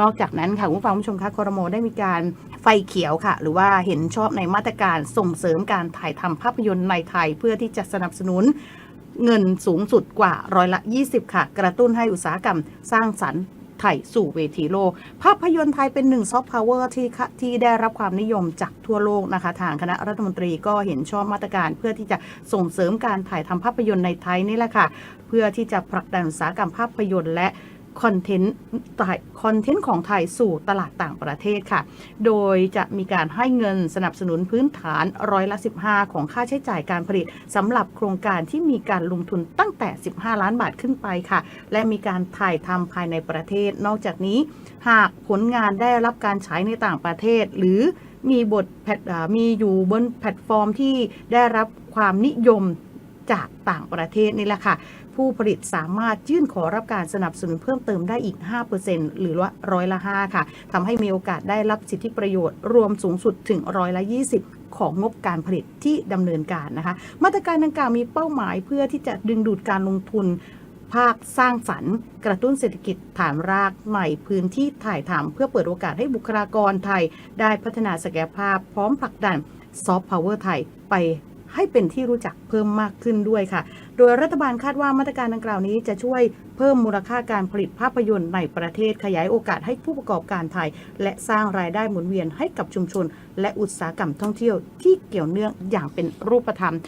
นอกจากนั้นค่ะคุณผู้ฟังผู้ชมคะคอรมอได้มีการไฟเขียวค่ะ หรือว่าเห็นชอบในมาตรการส่งเสริมการถ่ายทำภาพยนตร์ในไทย เพื่อที่จะสนับสนุนเงินสูงสุดกว่าร้อยละ 20 ค่ะ กระตุ้นให้อุตสาหกรรมสร้างสรรค์ไทยสู่เวทีโลก ภาพยนตร์ไทยเป็นหนึ่งซอฟต์พาวเวอร์ที่ที่ได้รับความนิยมจากทั่วโลกนะคะ ทางคณะรัฐมนตรีก็เห็นชอบมาตรการ เพื่อที่จะส่งเสริมการถ่ายทำภาพยนตร์ในไทยนี่แหละค่ะ เพื่อที่จะผลักดันอุตสาหกรรมภาพยนตร์และ คอนเทนต์คอนเทนต์ของไทยสู่ตลาดต่างประเทศค่ะ โดยจะมีการให้เงินสนับสนุนพื้นฐานร้อยละ 15 ของค่าใช้จ่ายการผลิตสำหรับโครงการที่มีการลงทุนตั้งแต่ 15 ล้านบาทขึ้นไปค่ะ และมีการถ่ายทำภายในประเทศ นอกจากนี้ หากผลงานได้รับการใช้ในต่างประเทศ หรือมีบทมีอยู่บนแพลตฟอร์มที่ได้รับความนิยม จากต่างประเทศนี่แหละค่ะ ผู้ผลิตสามารถยื่นขอรับการสนับสนุนเพิ่มเติมได้อีก 5%หรือว่าร้อยละ 5 ค่ะทำให้มีโอกาสได้รับสิทธิประโยชน์รวมสูงสุดถึงร้อยละ 20ของงบการผลิตที่ดำเนินการนะคะ มาตรการดังกล่าวมีเป้าหมายเพื่อที่จะดึงดูดการลงทุน ภาคสร้างสรรค์ กระตุ้นเศรษฐกิจฐานรากใหม่พื้นที่ถ่ายทำเพื่อเปิดโอกาสให้บุคลากรไทย ได้พัฒนาศักยภาพพร้อมผลักดันซอฟต์พาวเวอร์ไทยไป ให้เป็นที่รู้จักเพิ่มมากขึ้นด้วยค่ะ โดยรัฐบาลคาดว่ามาตรการดังกล่าวนี้จะช่วยเพิ่มมูลค่าการผลิตภาพยนตร์ในประเทศขยายโอกาสให้ผู้ประกอบการไทย และสร้างรายได้หมุนเวียนให้กับชุมชน และอุตสาหกรรมท่องเที่ยวที่เกี่ยวเนื่องอย่างเป็นรูปธรรม